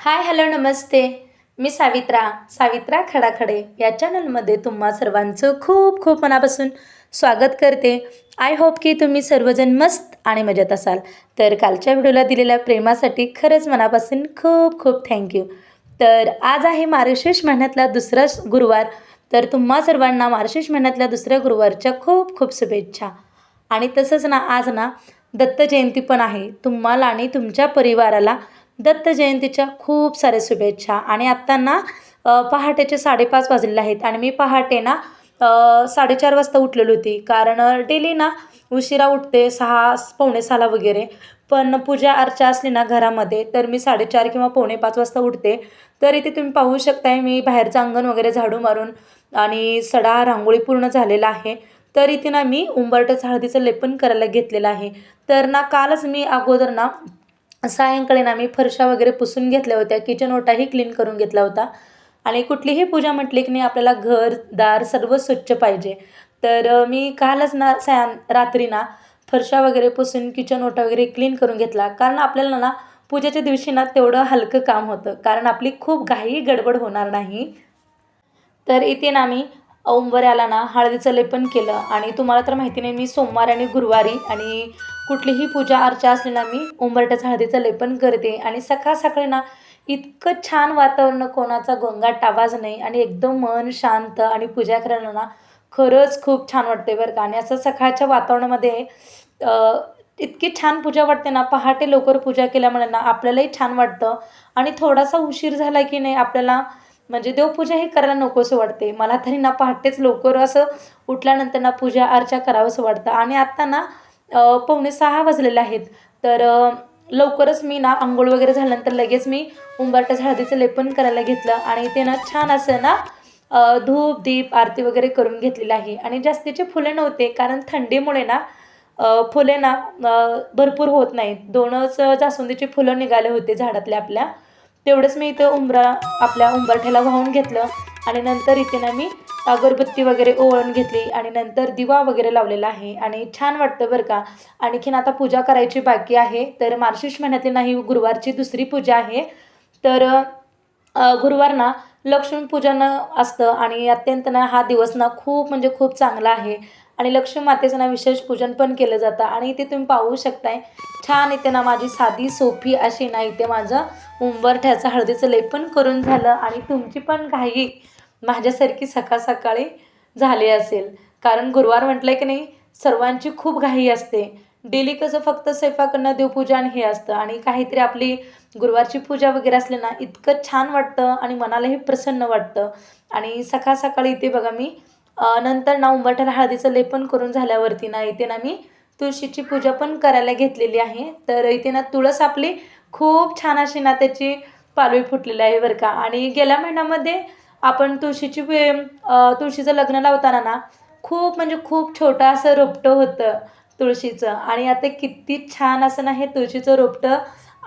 Hi hello नमस्ते. मी सावित्रा सावित्रा खडाखडे या चॅनलमध्ये तुम्हा सर्वांचं खूप खूप मनापासून स्वागत करते. आय होप की तुम्ही सर्वजण मस्त आणि मजेत असाल. तर कालच्या व्हिडिओला दिलेल्या प्रेमासाठी खरंच मनापासून खूप खूप थँक्यू तर आज आहे मार्गशीर्ष महिन्यातला दुसरा गुरुवार. तर तुम्हा सर्वांना मार्गशीर्ष महिन्यातल्या दुसऱ्या गुरुवारच्या खूप खूप शुभेच्छा. आणि तसंच ना आज ना दत्त जयंती पण आहे. तुम्हाला आणि तुमच्या परिवाराला दत्त जयंतीच्या खूप साऱ्या शुभेच्छा. आणि आत्ता ना पहाटेचे साडेपाच वाजलेले आहेत. आणि मी पहाटे ना साडेचार वाजता उठलेली होती. कारण डेली ना उशिरा उठते सहा पावणे सहाला वगैरे. पण पूजा अर्चा असली ना घरामध्ये तर मी साडेचार किंवा पावणे पाच वाजता उठते. तर इथे तुम्ही पाहू शकताय मी बाहेरचं अंगण वगैरे झाडू मारून आणि सडा रांगोळी पूर्ण झालेला आहे. तर इथे ना मी उंबरट्याचं हळदीचं लेपन करायला घेतलेलं आहे. तर ना कालच मी अगोदर ना सायंकाळी ना मी फरशा वगैरे पुसून घेतल्या होत्या. किचन ओटाही क्लीन करून घेतला होता. आणि कुठलीही पूजा म्हटली की नाही आपल्याला घर दार सर्व स्वच्छ पाहिजे. तर मी कालच ना सायं रात्री ना फरशा वगैरे पुसून किचन ओटा वगैरे क्लीन करून घेतला. कारण आपल्याला ना पूजेच्या दिवशी ना तेवढं हलकं काम होतं. कारण आपली खूप घाई गडबड होणार नाही. तर इथे ना मी औंबऱ्याला ना हळदीचं लेपन केलं. आणि तुम्हाला तर माहिती नाही मी सोमवार आणि गुरुवारी आणि कुठलीही पूजा अर्चा असली ना मी उंबरट्याचं हळदीचं लेपन करते. आणि सकाळ सकाळी ना इतकं छान वातावरण कोणाचा गोंगाट आवाज नाही आणि एकदम मन शांत आणि पूजा करायला ना खरंच खूप छान वाटते बरं का. आणि असं सकाळच्या वातावरणामध्ये इतकी छान पूजा वाटते ना पहाटे लवकर पूजा केल्यामुळे ना आपल्यालाही छान वाटतं. आणि थोडासा उशीर झाला की नाही आपल्याला म्हणजे देवपूजा हे करायला नकोसं वाटते मला तरी ना पहाटेच लवकर असं उठल्यानंतर ना पूजा अर्चा करावंसं वाटतं. आणि आत्ता ना पावणे सहा वाजलेले आहेत. तर लवकरच मी ना आंघोळ वगैरे झाल्यानंतर लगेच मी उंबरट्या हळदीचं लेपन करायला घेतलं. आणि ते ना छान असं ना धूप दीप आरती वगैरे करून घेतलेली आहे. आणि जास्तीचे फुले नव्हते कारण थंडीमुळे ना फुले ना भरपूर होत नाहीत. दोनच जास्वंदीची फुलं निघाले होते झाडातल्या आपल्या. तेवढंच मी इथं उंबरा आपल्या उंबरठ्याला वाहून घेतलं आणि नंतर इथे ना मी अगरबत्ती वगैरे ओळून घेतली आणि नंतर दिवा वगैरे लावलेला आहे आणि छान वाटतं बरं का. आणखीन आता पूजा करायची बाकी आहे तर मार्शिष महिन्यातली नाही गुरुवारची दुसरी पूजा आहे. तर गुरुवार ना लक्ष्मीपूजन असतं आणि अत्यंत ना हा दिवस ना खूप म्हणजे खूप चांगला आहे. आणि लक्ष्मी मातेचं ना विशेष पूजन पण केलं जातं. आणि इथे तुम्ही पाहू शकताय छान इथे ना माझी साधी सोपी अशी ना इथे माझं उंबरठ्याचं हळदीचं लेपन करून झालं. आणि तुमची पण घाई माझ्यासारखी सकाळ सकाळी झाली असेल. कारण गुरुवार म्हटलं की नाही सर्वांची खूप घाई असते. डेली कसं फक्त स्वयंपाकडनं देवपूजा आणि हे असतं. आणि काहीतरी आपली गुरुवारची पूजा वगैरे असली ना इतकं छान वाटतं आणि मनालाही प्रसन्न वाटतं. आणि सकाळ सकाळी इथे बघा मी नंतर ना उंबरठ्याला हळदीचं लेपन करून झाल्यावरती ना इथे ना मी तुळशीची पूजा पण करायला घेतलेली आहे. तर इथे ना तुळस आपली खूप छान अशी ना त्याची पालवी फुटलेली आहे बरं का. आणि गेल्या महिन्यामध्ये आपण तुळशीची तुळशीचं लग्न लावताना ना खूप म्हणजे खूप छोटं असं रोपटं होतं तुळशीचं. आणि आता किती छान असं ना हे तुळशीचं रोपटं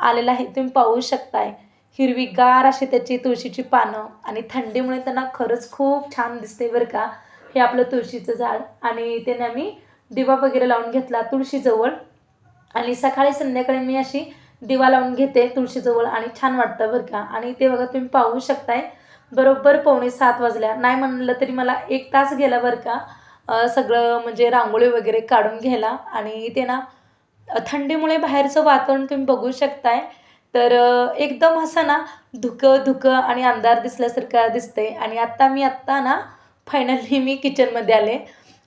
आलेलं आहे. तुम्ही पाहू शकताय. हिरवीगार अशी त्याची तुळशीची पानं आणि थंडीमुळे त्यांना खरंच खूप छान दिसते बरं का. हे आपलं तुळशीचं झाड. आणि ते मी दिवा वगैरे लावून घेतला तुळशीजवळ. आणि सकाळी संध्याकाळी मी अशी दिवा लावून घेते तुळशीजवळ आणि छान वाटतं बरं का. आणि ते बघा तुम्ही पाहू शकताय. बरोबर पावणे सात वाजल्या. नाही म्हणलं तरी मला एक तास गेला बरं का सगळं म्हणजे रांगोळी वगैरे काढून घ्यायला. आणि ते ना थंडीमुळे बाहेरचं वातावरण तुम्ही बघू शकताय. तर एकदम असं ना धुकं धुकं आणि अंधार दिसल्यासारखं दिसतंय. आणि आत्ता मी आत्ता ना फायनली मी किचनमध्ये आले.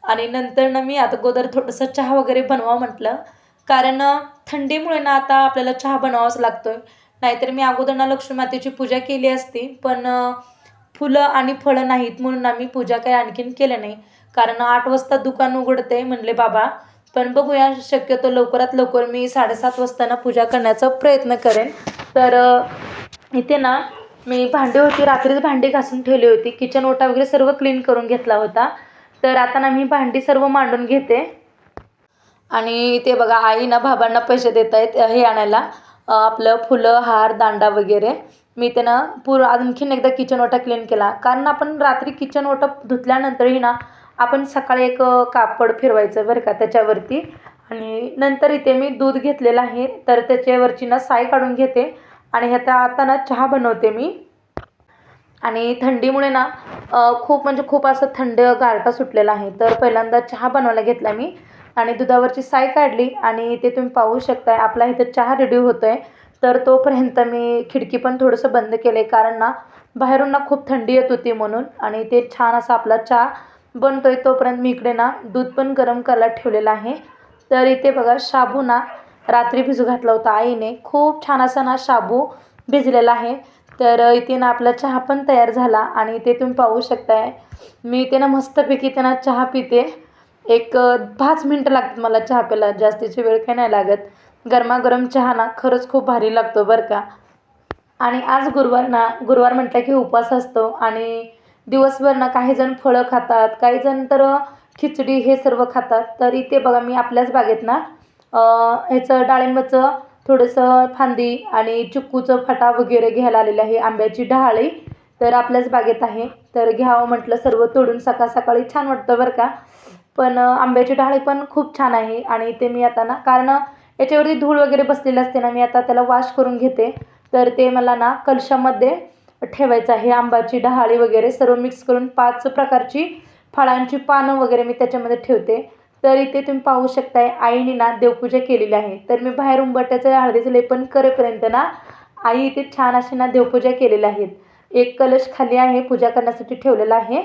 आणि नंतर ना मी आता अगोदर थोडंसं चहा वगैरे बनवा म्हटलं. कारण थंडीमुळे ना आता आपल्याला चहा बनवावाच आहे नाहीतर मी अगोदर ना लक्ष्मी मातेची पूजा केली असती. पण फुलं आणि फळं नाहीत म्हणून आम्ही पूजा काही आणखीन केलं नाही. कारण आठ वाजता दुकान उघडते म्हणले बाबा. पण बघूया शक्यतो लवकरात लवकर मी साडेसात वाजताना पूजा करण्याचा प्रयत्न करेन. तर इथे ना मी भांडी होती रात्रीच भांडी घासून ठेवली होती. किचन ओटा वगैरे सर्व क्लीन करून घेतला होता. तर आता ना मी भांडी सर्व मांडून घेते. आणि ते बघा आई ना बाबांना पैसे देत आहेत हे आणायला. आपलं फुलं हार दांडा वगैरे. मी ते ना पूर आणखीन एकदा किचन ओटा क्लीन केला. कारण आपण रात्री किचन ओटा धुतल्यानंतरही ना आपण सकाळी एक कापड फिरवायचं बरं का त्याच्यावरती. आणि नंतर इथे मी दूध घेतलेलं आहे. तर त्याच्यावरची ना साय काढून घेते. आणि ह्याचा आता ना चहा बनवते मी. आणि थंडीमुळे ना खूप म्हणजे खूप असं थंड गारठा सुटलेला आहे. तर पहिल्यांदा चहा बनवायला घेतला मी आणि दुधावरची साय काढली आणि ते तुम्ही पाहू शकताय आपला इथं चहा रेडी होतो आहे तर तोपर्यंत मी खिडकी पण थोडंसं बंद केलं आहे कारण ना बाहेरून ना खूप थंडी येत होती म्हणून आणि ते छान असा आपला चहा बनतो आहे तोपर्यंत मी इकडे ना दूध पण गरम करायला ठेवलेलं आहे. तर इथे बघा शाबू ना रात्री भिजू घातला होता आईने. खूप छान असा ना शाबू भिजलेला आहे. तर इथे ना आपला चहा पण तयार झाला आणि इथे तुम्ही पाहू शकताय. मी इथे ना मस्तपैकी इथे ना चहा पिते. एक पाच मिनटं लागतात मला चहा प्यायला. जास्तीची वेळ काही नाही लागत. गरमागरम चहा ना खरंच खूप भारी लागतो बरं का. आणि आज गुरुवार ना गुरुवार म्हटलं की उपवास असतो आणि दिवसभर ना काही जण फळं खातात काही जण तर खिचडी हे सर्व खातात. तर इथे बघा मी आपल्याच बागेत ना ह्याचं डाळिंबाचं थोडंसं फांदी आणि चिक्कूचं फटा वगैरे घ्यायला आलेलं आहे आंब्याची डहाळी तर आपल्याच बागेत आहे. तर घ्यावं म्हटलं सर्व तोडून सकाळ सकाळी छान वाटतं बरं का. पण आंब्याची डहाळी पण खूप छान आहे आणि ते मी आता ना कारण याच्यावरती धूळ वगैरे बसलेली असते ना मी आता त्याला वॉश करून घेते. तर ते मला ना कलशामध्ये ठेवायचं आहे. आंब्याची डहाळी वगैरे सर्व मिक्स करून पाच प्रकारची फळांची पानं वगैरे मी त्याच्यामध्ये ठेवते. तर इथे तुम्ही पाहू शकताय आईने ना देवपूजा केलेली आहे. तर मी बाहेर उंबरट्याचं हळदीचं लेपन करेपर्यंत ना आई इथे छान अशी ना देवपूजा केलेल्या आहेत. एक कलश खाली आहे पूजा करण्यासाठी ठेवलेला आहे.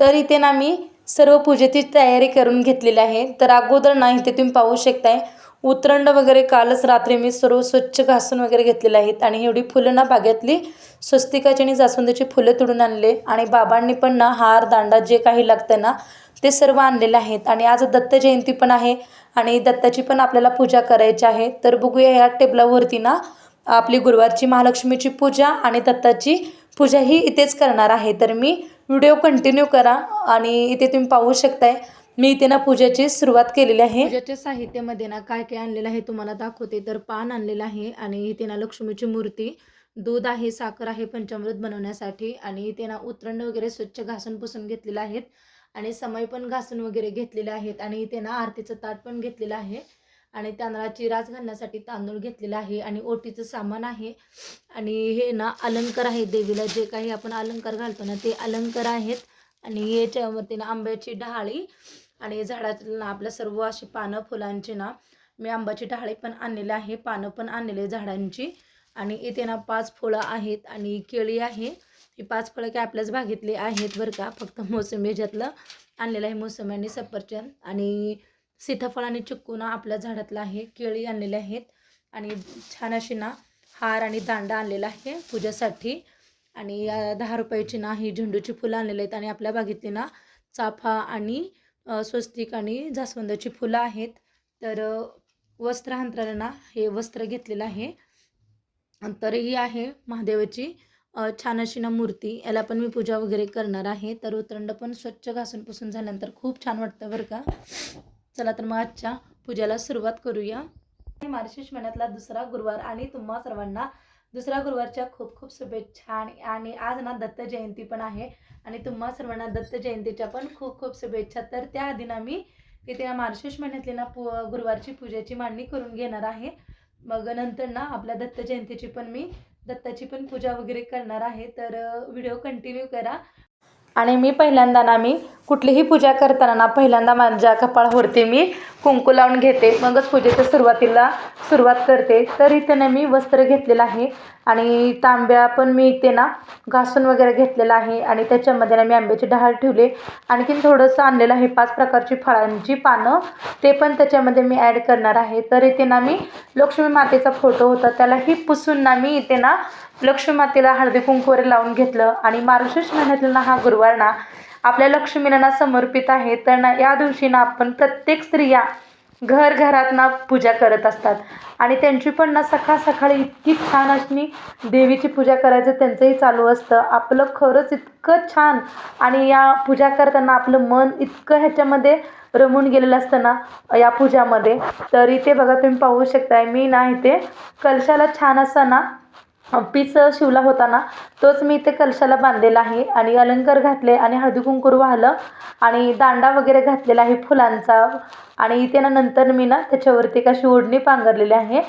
तर इथे ना मी सर्व पूजेची तयारी करून घेतलेली आहे. तर अगोदर ना इथे तुम्ही पाहू शकताय उतरंड वगैरे कालच रात्री मी सर्व स्वच्छ घासून वगैरे घेतलेले आहेत. आणि एवढी फुलं ना बागेतली स्वस्तिकाची आणि जास्वंदीची फुलं तोडून आणले. आणि बाबांनी पण ना हार दांडा जे काही लागतं ना ते सर्व आणलेले आहेत. आणि आज दत्त जयंती पण आहे आणि दत्ताची पण आपल्याला पूजा करायची आहे. तर बघूया या टेबलावरती ना आपली गुरुवारची महालक्ष्मीची पूजा आणि दत्ताची पूजा ही इथेच करणार आहे. तर मी व्हिडिओ कंटिन्यू करा आणि इथे तुम्ही पाहू शकताय. मी इथे ना पूजेची सुरुवात केलेली आहे. पूजेच्या साहित्यामध्ये ना काय काय आणलेलं आहे तुम्हाला दाखवते. तर पान आणलेलं आहे आणि इथे ना लक्ष्मीची मूर्ती दूध आहे साखर आहे पंचामृत बनवण्यासाठी आणि इथे ना उतरंड वगैरे स्वच्छ घासून पुसून घेतलेलं आहेत. आणि समय पण घासून वगैरे घेतलेले आहेत आणि इथे ना आरतीचं ताट पण घेतलेलं आहे. आणि तांदळाची रास घालण्यासाठी तांदूळ घेतलेला आहे आणि ओटीचं सामान आहे. आणि हे ना अलंकार आहे देवीला जे काही आपण अलंकार घालतो ना ते अलंकार आहेत. आणि याच्यावरती ना आंब्याची डहाळी आणि झाडाची ना आपल्या सर्व अशी पानं फुलांची ना मी आंब्याची डहाळी पण आणलेली आहे पानं पण आणलेली झाडांची. आणि इथे ना पाच फळं आहेत आणि केळी आहे. ही पाच फळं काय आपल्याच बागेतली आहेत बरं का. फक्त मोसंबी ह्याच्यातलं आणलेलं आहे मोसंबी आणि सफरचंद. आणि सीताफळ आणि चिक्कून आपल्या झाडातलं आहे केळी आणलेले आहेत. आणि छान अशी ना हार आणि दांडा आणलेला आहे पूजेसाठी. आणि दहा रुपयाची ना ही झेंडूची फुलं आणलेली आहेत. आणि आपल्या बागेतली ना चाफा आणि स्वस्तिक आणि जास्वंदाची फुलं आहेत. तर वस्त्र अंतराला ना हे वस्त्र घेतलेलं आहे. तर ही आहे महादेवाची छान अशी ना मूर्ती याला पण मी पूजा वगैरे करणार आहे. तर उतरंड पण स्वच्छ घासून पुसून झाल्यानंतर खूप छान वाटतं बरं का. चला तर मग आजच्या पूजेला सुरुवात करूया. मार्गशीर्ष महिन्यातला दुसरा गुरुवार आणि तुम्हा सर्वांना दुसऱ्या गुरुवारच्या खूप खूप शुभेच्छा. आणि आणि आज ना दत्त जयंती पण आहे. आणि तुम्हा सर्वांना दत्त जयंतीच्या पण खूप खूप शुभेच्छा. तर त्या आधी ना मी इथे ना महिन्यातली ना पू गुरुवारची पूजेची मांडणी करून घेणार आहे. मग नंतर ना आपल्या दत्त जयंतीची पण मी दत्ताची पण पूजा वगैरे करणार आहे तर व्हिडिओ कंटिन्यू करा. आणि मी पहिल्यांदा ना मी कुठलीही पूजा करताना ना पहिल्यांदा माझ्या कपाळावरती मी कुंकू लावून घेते. मगच पूजेच्या सुरुवातीला सुरुवात करते. तर इथे ना मी वस्त्र घेतलेलं आहे आणि तांब्या पण मी इथे ना घासून वगैरे घेतलेला आहे. आणि त्याच्यामध्ये ना मी आंब्याची डहाळ ठेवले. आणखीन थोडंसं आणलेलं आहे पाच प्रकारची फळांची पानं. ते पण त्याच्यामध्ये मी ॲड करणार आहे. तर इथे ना मी लक्ष्मी मातेचा फोटो होता. त्यालाही पुसून ना मी इथे ना लक्ष्मी मातेला हळदी कुंकू वगैरे लावून घेतलं. आणि मार्गशीर्ष महिन्यातला ना हा गुरुवार ना आपल्या लक्ष्मीला ना समर्पित आहे तर ना या दिवशी ना आपण प्रत्येक स्त्रिया घर घरात ना पूजा करत असतात. आणि त्यांची पण ना सकाळ सकाळी इतकी छान अशी देवीची पूजा करायचं त्यांचंही चालू असतं. आपलं खरंच इतकं छान आणि या पूजा करताना आपलं मन इतकं ह्याच्यामध्ये रमून गेलेलं असतं ना या पूजामध्ये. तर इथे बघा तुम्ही पाहू शकताय मी ना इथे कलशाला छान असताना पीस शिवला होता ना तोच मी इथे कलशाला बांधलेला आहे. आणि अलंकार घातले आणि हळदी कुंकू वाहलं आणि दांडा वगैरे घातलेला आहे फुलांचा. आणि इथे ना नंतर मी ना त्याच्यावरती कशी ओढणी पांघरलेली आहे.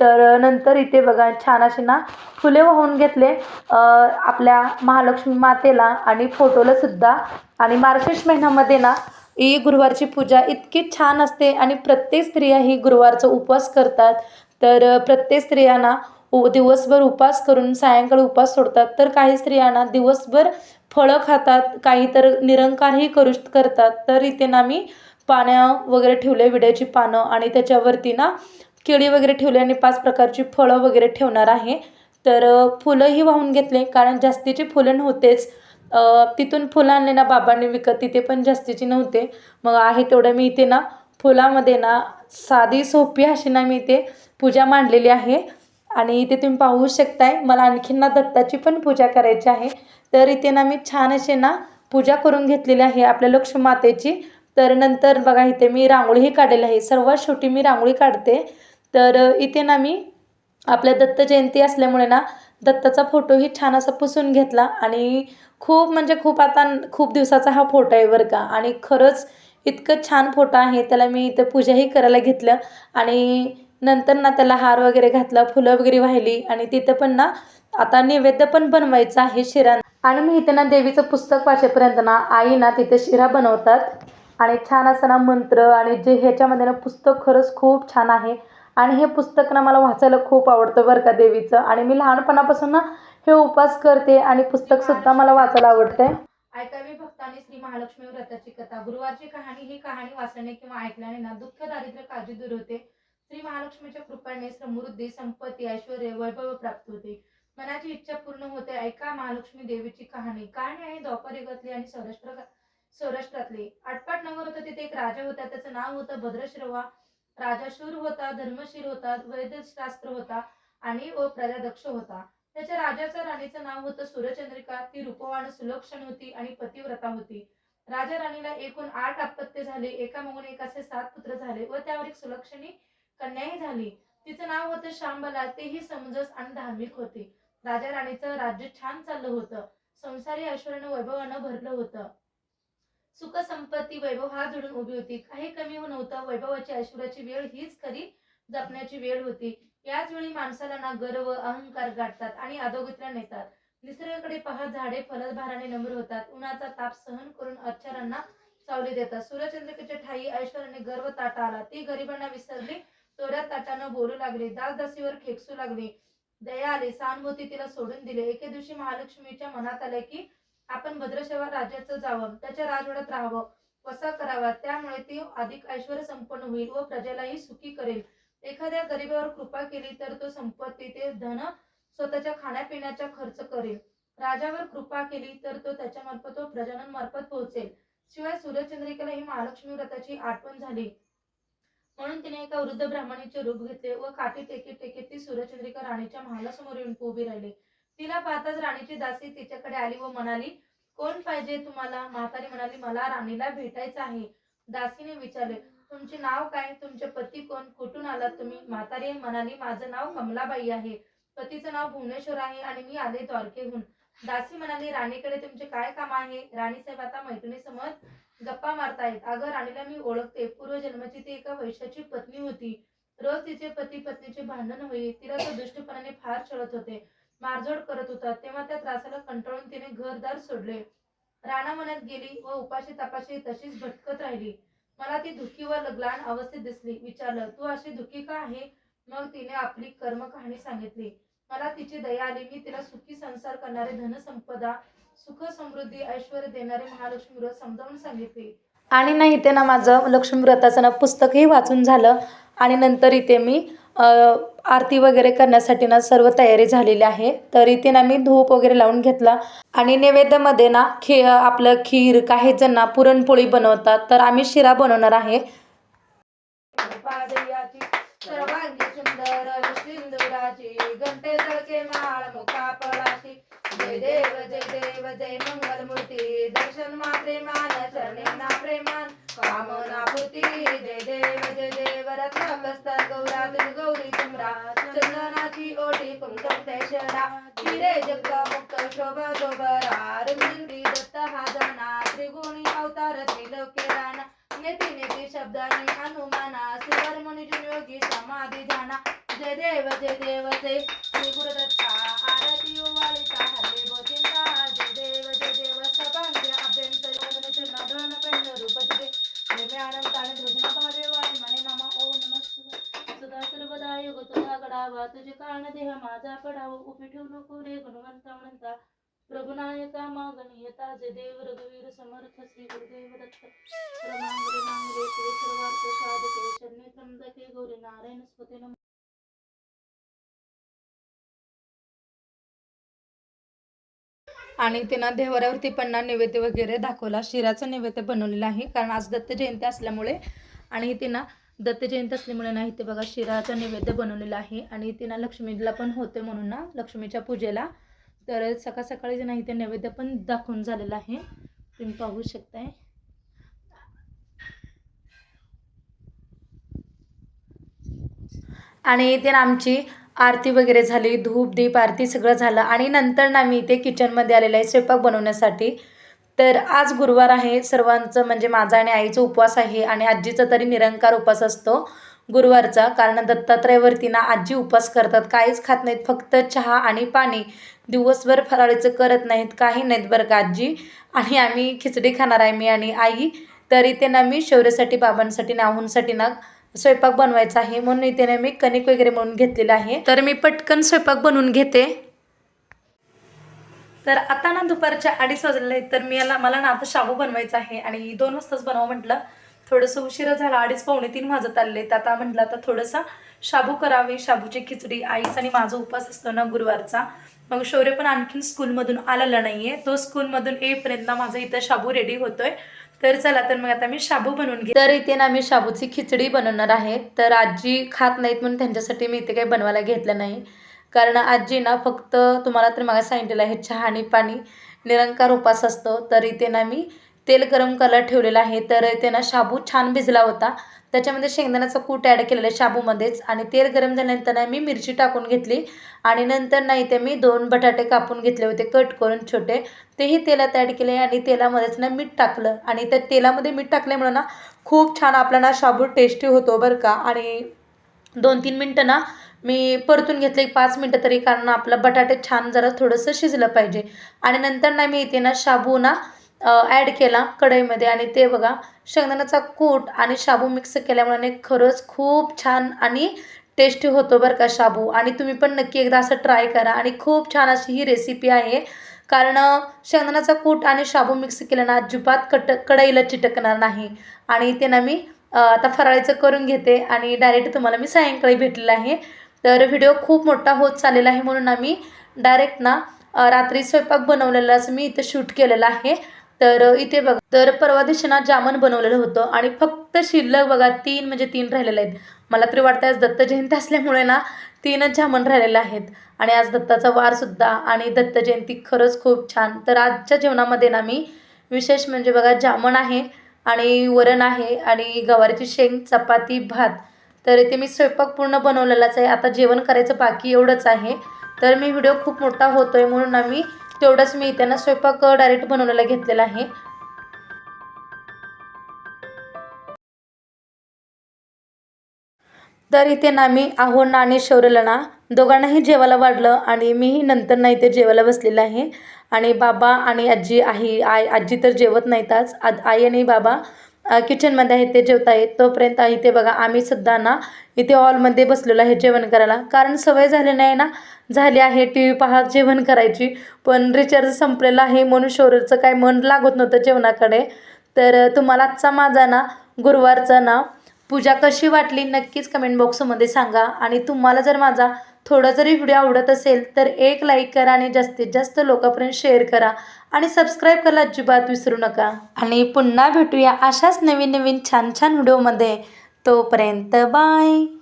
तर नंतर इथे बघा छान अशी ना फुले वाहून घेतले आपल्या महालक्ष्मी मातेला आणि फोटोला सुद्धा. आणि मार्गशीर्ष महिन्यामध्ये ना ही गुरुवारची पूजा इतकी छान असते आणि प्रत्येक स्त्रिया ही गुरुवारचा उपवास करतात. तर प्रत्येक स्त्रियांना उ दिवसभर उपवास करून सायंकाळी उपवास सोडतात. तर काही स्त्रियांना दिवसभर फळं खातात काही तर निरंकारही करू करतात. तर इथे ना मी पाण्या वगैरे ठेवले विड्याची पानं आणि त्याच्यावरती ना केळी वगैरे ठेवली आणि पाच प्रकारची फळं वगैरे ठेवणार आहे. तर फुलंही वाहून घेतले कारण जास्तीची फुलं नव्हतेच. तिथून फुलं आणले ना बाबांनी विकत तिथे पण जास्तीची नव्हते. मग आहे तेवढं मी इथे ना फुलामध्ये ना साधी सोपी अशी ना मी इथे पूजा मांडलेली आहे. आणि इथे तुम्ही पाहू शकताय मला आणखीन ना दत्ताची पण पूजा करायची आहे. तर इथे ना मी छान असे ना पूजा करून घेतलेली आहे आपल्या लक्ष्मी मातेची. तर नंतर बघा इथे मी रांगोळीही काढलेली आहे. सर्वात शेवटी मी रांगोळी काढते. तर इथे ना मी आपल्या दत्त जयंती असल्यामुळे ना दत्ताचा फोटोही छान असा पुसून घेतला. आणि खूप म्हणजे खूप आता खूप दिवसाचा हा फोटो आहे बरं का. आणि खरंच इतकं छान फोटो आहे. त्याला मी इथं पूजाही करायला घेतलं. आणि नंतर ना त्याला हार वगैरे घातला फुलं वगैरे वाहिली आणि तिथं पण ना आता नैवेद्य पण बनवायचं आहे शिरा. आणि मी इथे ना देवीचं पुस्तक वाचेपर्यंत ना आई ना तिथे शिरा बनवतात. आणि छान असं ना मंत्र आणि जे ह्याच्यामध्ये ना पुस्तक खरंच खूप छान आहे. आणि हे पुस्तक ना मला वाचायला खूप आवडतं बरं का देवीचं. आणि मी लहानपणापासून ना हे उपास करते आणि पुस्तकसुद्धा मला वाचायला आवडते. ऐकावी भक्तांनी श्री महालक्ष्मी व्रताची कथा. गुरुवारची कहाणी ही कहाणी वाचल्याने किंवा ऐकल्याने ना दुःख दारिद्र्य काळजी दूर होते. श्री महालक्ष्मीच्या कृपाने समृद्धी संपत्ती ऐश्वर वैभव प्राप्त होते. मनाची इच्छा पूर्ण होते. ऐका महालक्ष्मी देवीची कहाणी. कहाणी आहे द्वापर युगातली आणि सौराष्ट्र सौराष्ट्रातली. आटपाट नगर होतं तिथे एक राजा होता. त्याचं नाव होतं भद्रश्रवा. राजा शूर होता धर्मशील होता वैद्यशास्त्र होता आणि व प्रजादक्ष होता. त्याच्या राजाचं राणीचं नाव होतं सूर्यचंद्रिका. ती रूपवान सुलक्षण होती आणि पतिव्रता होती. राजा राणीला एकूण आठ अपत्य झाले. एका मागून एक असे सात पुत्र झाले व त्यावर एक सुलक्षणी कन्याही झाली. तिचं नाव होतं शांबला तेही समजस आणि धार्मिक होते. राजा राणीचं राज्य छान चाललं होतं. संसारी ऐश्वर्यानं वैभवानं भरलं होतं. सुख संपत्ती वैभव हा जोडून उभी होती. काही कमी नव्हतं. वैभवाची ऐश्वर्याची वेळ हीच खरी जपण्याची वेळ होती. याच वेळी माणसाला ना गर्व अहंकार गाठतात आणि अधोगतीला नेतात. निसर्गाकडे पाहत झाडे फलदभाराने नम्र होतात. उन्हाचा ताप सहन करून अक्षरांना सावली देतात. सूर्यचंद्रिकेच्या ठाई ऐश्वर्याने गर्व ताटा आला ती गरिबांना विसरली चोऱ्या ताटानं बोलू लागले दासदासीवर खेकसू लागले. दया आली सहानुभूती तिला सोडून दिले. एके दिवशी महालक्ष्मीच्या मनात आले की आपण भद्रशेवा राज्याचं जावं त्याच्या राजवाड्यात राहावं वसा करावा. त्यामुळे ती अधिक ऐश्वर संपन्न होईल व प्रजेलाही सुखी करेल. एखाद्या गरिबावर कृपा केली तर तो संपत्ती ते धन स्वतःच्या खाण्यापिण्याचा खर्च करेल. राजावर कृपा केली तर तो त्याच्या मार्फत व प्रजानन मार्फत पोहोचेल. शिवाय सूर्यचंद्रिकेला ही महालक्ष्मी व्रताची आठवण झाली. म्हणून तिने एका वृद्ध ब्राह्मणीचे रूप घेतले व काठी टेकीत टेकीत ती सूर्यचंद्रिका राणीच्या महालासमोर येऊन उभी राहिली. तिला पाहताच राणीची दासी तिच्याकडे आली व म्हणाली कोण पाहिजे तुम्हाला? म्हातारी म्हणाली मला राणीला भेटायचं आहे. दासीने विचारले तुमचे नाव काय? तुमचे पती कोण? कुठून आलात तुम्ही? म्हातारी म्हणाली माझं नाव कमलाबाई आहे. पतीचं नाव भुवनेश्वर आहे आणि मी आले द्वारकेहून. दासी म्हणाली राणीकडे तुमचे काय काम आहे? राणी साहेब आता मैत्रिणीसमोर गप्पा मारतायत. अगं राणीला मी ओळखते. पूर्वजन्माची ती एका वैश्याची पत्नी होती. रोज तिचे पती पत्नीचे भांडण होई. तिला तो दुष्टपणाने फार छळत होते. मारझोड करत होता. तेव्हा त्या त्रासाला कंटाळून तिने घरदार सोडले. राणा मनात गेली व उपाशी तपाशी तशीच भटकत राहिली. मला ती दुःखी व लग्लान अवस्थेत दिसली. विचारलं तू अशी दुःखी का आहे? मग तिने आपली कर्मकहाणी सांगितली. मला तिची दया आली. मी तिला सुखी संसार करणारे धनसंपदा सुख समृद्धी ऐश्वर देणारे महालक्ष्मी व्रत समजावून सांगितले. आणि ना इथे ना माझं लक्ष्मी व्रताचं ना पुस्तकही वाचून झालं. आणि नंतर इथे मी आरती वगैरे करण्यासाठी ना सर्व तयारी झालेली आहे. तर इथे ना मी धूप वगैरे लावून घेतला. आणि नैवेद्यामध्ये ना खी आपलं खीर काही जण ना पुरणपोळी बनवतात. तर आम्ही शिरा बनवणार आहे. जय देव जय देव. जय मंगल मूर्ती दर्शन मात्रे मान चरणे ना प्रेमान कामना भूती जय देव जय देव रत्न कस्तर गौरा गौरी तुमरा चंदनाची ओटी कुंकम तेशरा हिरे जग मुक्त शोभ दोबरा रुंदी दत्त हा जाना त्रिगुणी अवतार त्रिलोके राणा नेती नेती शब्दानी हनुमाना सुवर मुनी योगी समाधी ध्याना जय देव जय देव जय श्री गुरुदत्ता आरती ओवाळीता हरे बोचिंता तुझा तुझे कारण देह माझा पडावा. उभी ठेवू नको रे गुणवंता म्हणता. प्रभुनायका मागणी ताजे देव रघुवीर समर्थ श्री गुरुदेव दत्त. प्रमांगरे नांगरे श्री सर्वार्थ साधके. शरणे त्र्यंबके गौरी नारायण स्पते नम आणि तिनं देवऱ्यावरती पन्ना नैवेद्य वगैरे दाखवला. शिराचं नैवेद्य बनवलेलं आहे कारण आज दत्त जयंती असल्यामुळे. आणि तिनं दत्त जयंती असल्यामुळे नाही ते बघा शिराचा नैवेद्य बनवलेला आहे आणि त्यांना लक्ष्मीला पण होते म्हणून ना लक्ष्मीच्या पूजेला. तर सकाळ सकाळी जे नाही ते नैवेद्य पण दाखवून झालेलं आहे. तुम्ही पाहू शकताय. आणि इथे ना आमची आरती वगैरे झाली धूप दीप आरती सगळं झालं. आणि नंतर ना मी इथे किचनमध्ये आलेलं आहे स्वयंपाक बनवण्यासाठी. तर आज गुरुवार आहे. सर्वांचं म्हणजे माझा आणि आईचा उपवास आहे आणि आजीचा तरी निरंकार उपवास असतो गुरुवारचा. कारण दत्तात्रयवरती ना आजी उपवास करतात. काहीच खात नाहीत. फक्त चहा आणि पाणी. दिवसभर फराळीचं करत नाहीत. काही नाहीत बरं का आजी. आणि आम्ही खिचडी खाणार आहे मी आणि आई. तर इथे ना मी शौर्यासाठी बाबांसाठी नाहूंसाठी ना स्वयंपाक बनवायचा आहे. म्हणून इथे ना मी कणिक वगैरे म्हणून घेतलेलं आहे. तर मी पटकन स्वयंपाक बनवून घेते. तर आता ना दुपारच्या अडीच वाजलेले आहेत तर मी याला मला ना आता शाबू बनवायचा आहे आणि दोन वाजताच बनवा म्हटलं. थोडंसं उशिरा झाला अडीच पावणे तीन वाजत आले. तर आता म्हटलं आता थोडंसं शाबू करावी शाबूची खिचडी आईच आणि माझा उपवास असतो ना गुरुवारचा. मग शौर्य पण आणखीन स्कूलमधून आलेला नाही आहे तो स्कूलमधून येईपर्यंत माझा इथं शाबू रेडी होतोय. तर चला तर मग आता मी शाबू बनवून घे तर इथे ना मी शाबूची खिचडी बनवणार आहे. तर आजी खात नाहीत म्हणून त्यांच्यासाठी मी इथे काही बनवायला घेतलं नाही. कारण आजी ना फक्त तुम्हाला तर मला सांगितलेलं आहे चहा आणि पाणी निरंकार उपास असतो तर इथे ना मी तेल गरम करायला ठेवलेलं आहे. तर इथे ना शाबू छान भिजला होता. त्याच्यामध्ये शेंगदाण्याचं कूट ॲड केलेलं आहे शाबूमध्येच आणि तेल गरम झाल्यानंतर ना मी मिरची टाकून घेतली आणि नंतर ना इथे मी दोन बटाटे कापून घेतले होते कट करून छोटे. तेही तेलात ॲड केले आणि तेलामध्येच ना मीठ टाकलं आणि त्या तेलामध्ये मीठ टाकल्यामुळं ना खूप छान आपला ना शाबू टेस्टी होतो बरं का. आणि दोन तीन मिनटं ना मी परतून घेतले एक पाच मिनटं तरी कारण आपलं बटाटे छान जरा थोडंसं शिजलं पाहिजे. आणि नंतर ना मी इथे ना शाबू ना ॲड केला कढईमध्ये. आणि ते बघा शेंगदाण्याचा कूट आणि शाबू मिक्स केल्यामुळे खरंच खूप छान आणि टेस्टी होतो बरं का शाबू. आणि तुम्ही पण नक्की एकदा असं ट्राय करा. आणि खूप छान अशी ही रेसिपी आहे. कारण शेंगदाण्याचा कूट आणि शाबू मिक्स केल्यानं अजिबात कट कढईला चिटकणार नाही. आणि ते ना मी आता फराळीचं करून घेते. आणि डायरेक्ट तुम्हाला मी सायंकाळी भेटलेलं आहे. तर व्हिडिओ खूप मोठा होत चाललेला आहे म्हणून आम्ही डायरेक्ट ना रात्री स्वयंपाक बनवलेला असं मी इथं शूट केलेला आहे. तर इथे बघा. तर परवा दिवशी ना जामन बनवलेलं होतं आणि फक्त शिल्लक बघा तीन म्हणजे तीन राहिलेले आहेत. मला तरी वाटतं आज दत्त जयंती असल्यामुळे ना तीनच जामन राहिलेले आहेत. आणि आज दत्ताचा वारसुद्धा आणि दत्त जयंती खरंच खूप छान. तर आजच्या जेवणामध्ये ना मी विशेष म्हणजे बघा जामण आहे आणि वरण आहे आणि गवारीची शेंग चपाती भात तर इथे मी स्वयंपाक पूर्ण बनवलेलाच आहे. आता जेवण करायचं बाकी एवढंच आहे. तर मी व्हिडिओ खूप मोठा होतो आहे म्हणून आम्ही तेवढंच मी त्यांना स्वयंपाक डायरेक्ट बनवलेला घेतलेला आहे. तर इथे ना मी आहोन आणि शौर्यला ना दोघांनाही जेवायला वाढलं आणि मीही नंतर ना इथे जेवायला बसलेलं आहे. आणि बाबा आणि आजी आई आई आजी तर जेवत नाहीत आज आई आणि बाबा किचनमध्ये आहेत ते जेवत आहेत तोपर्यंत इथे बघा आम्ही सुद्धा ना इथे हॉलमध्ये बसलेलो आहे जेवण करायला. कारण सवय झाली नाही ना झाली आहे टी व्ही पाहत जेवण करायची. पण रिचार्ज संपलेला आहे म्हणून शौर्यचं काय मन लागत नव्हतं जेवणाकडे. तर तुम्हाला आजचा माझा ना गुरुवारचा ना पूजा कशी वाटली नक्कीच कमेंट बॉक्समध्ये सांगा. आणि तुम्हाला जर माझा थोडा जरी व्हिडिओ आवडत असेल तर एक लाईक करा आणि जास्तीत जास्त लोकांपर्यंत शेअर करा आणि सबस्क्राईब करायला अजिबात विसरू नका. आणि पुन्हा भेटूया अशाच नवीन नवीन छान छान व्हिडिओमध्ये. तोपर्यंत बाय.